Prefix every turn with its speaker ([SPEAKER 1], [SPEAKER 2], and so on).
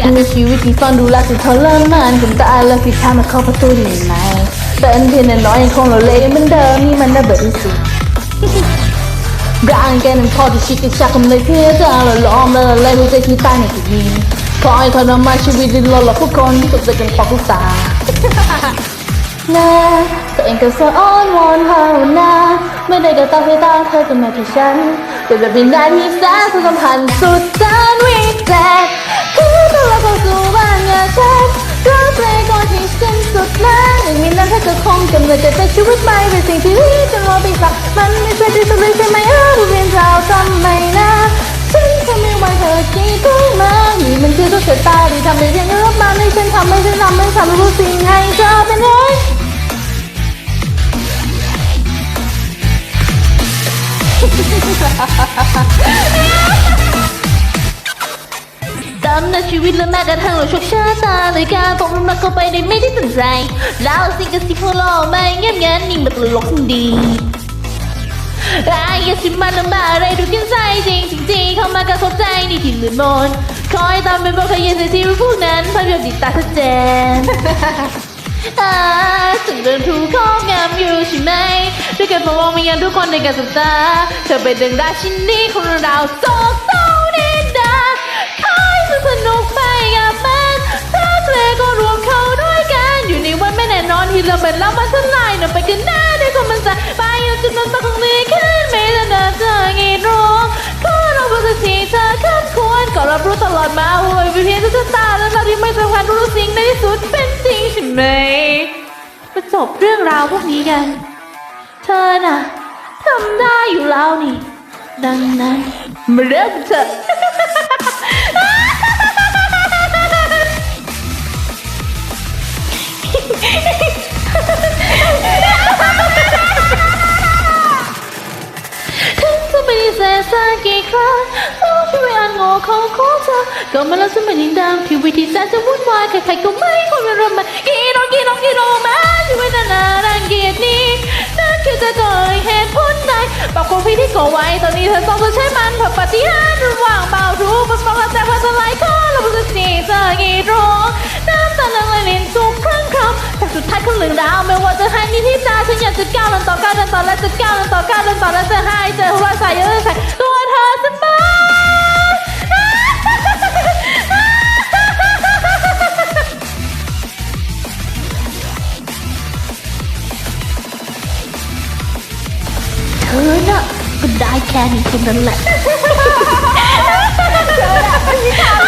[SPEAKER 1] การในชีวิตที่ฟังดูแลสุดทรมานคนตายแล้วผิดทางมาเข้าประตูอยู่ไหนเป็นเพียงน้อยยังคงเราเลยเหมือนเดิมนี่มันระเบิดที่สุดร่างแกนั้นพอที่ชิดกระชักกันเลยเพื่อจะเราล้อมแล้วไล่หัวใจที่ใต้ในจุดนี้ขอให้ทรมานชีวิตดิ้นรนหลอกผู้คนที่ตกใจกันปอกลูกตานะตัวเองก็สะอ้อนวอนภาวนาไม่ได้ก็ตามไปตามเธอก็มาที่ฉันเป็นแบบวินาทีแสนสัมพันธ์สุดแสนวิเศษ หนึ่งมินนั้นเธอคงกำเนิดจะเป็นชีวิตใหม่เป็นสิ่งที่ดีจนว่าไปสักมันไม่ใช่ที่สุดเลยใช่ไหมเออผู้เป็นเราทำไมนะฉันแค่ไม่ไหวเธอกี่ก็มานี่มันคือตัวเสียตาที่ทำให้เรื่องรับมาให้ฉันทำให้ฉันทำให้ฉันรู้สิ่งให้เธอเป็นเองดำในชีวิตและแม้กระทั่งเราโชคชะตาเลยการตกมันมาเข้าไปได้ไม่ได้ตั้งใจ แล้วสิ่งกับสิ่งของเราไม่เงียบงันนี่มันตลกดีไอ้ยาสิมันลำบากอะไรดูกินใจจริงจริงเข้ามากระทบใจนี่ที่ลืมมนคอยตามเป็นบอกขยันในที่รู้พวกนั้นภาพยนตร์ติดตาชัดเจนอ่าถึงเดินถูกข้องามอยู่ใช่ไหมด้วยกันมองวิญญาณทุกคนในการสบตาเธอเป็นดังราชินีของเราโศกเที่เราเป็นแล้วมันสลายนำไปกันหน้าด้วยความมันใจไปอยู่จุดนั้นต้องลีขึ้นไม่ได้เดินเจองีร้องขอเราเป็นสิ่งที่เธอคับควรก็รับรู้ตลอดมาโอ้ยเพียงจะตาแล้วเราที่ไม่สำคัญรู้สิ่งในที่สุดเป็นจริงใช่ไหมมาจบเรื่องราวพวกนี้กัน เธอน่ะทำได้อยู่แล้วนี่ ดังนั้นมาเริ่มเถอะ จะไม่ได้แสสักกี่ครั้งโลกที่ไม่อาจโง่ของของเธอก็มาแล้วสมัยยิ่งดังที่วิธีแสนจะวุ่นวายใครๆก็ไม่ควรริ่มากี่ร้องกี่ร้องกี่ร้องมาชีวิตนานารังเกียจนี้นั่นคือจะก่อเหตุผลใดบอกคนพี่ที่ก่อไว้ตอนนี้เธอต้องจะใช้มันเพื่อปฏิหารระหว่างเบารู้ปัสสาวะแต่พอสลายคอแล้วมันจะสีเธอกี่ร้องน้ำตาลังไหลลินทุกครั้งครับแต่สุดท้ายของเรื่องราวไม่ว่าจะให้นิทิตาฉันอยากจะก้าวเดินต่อก้าวเดินต่อและจะก้าวเดินต่อก้าวเดินต่อและจะให้เจอหัวใจเยอะ ได้แค่นี้เท่านั้นแหละ
[SPEAKER 2] เธอน่ะไม่มีทางหนีพ้นหรอก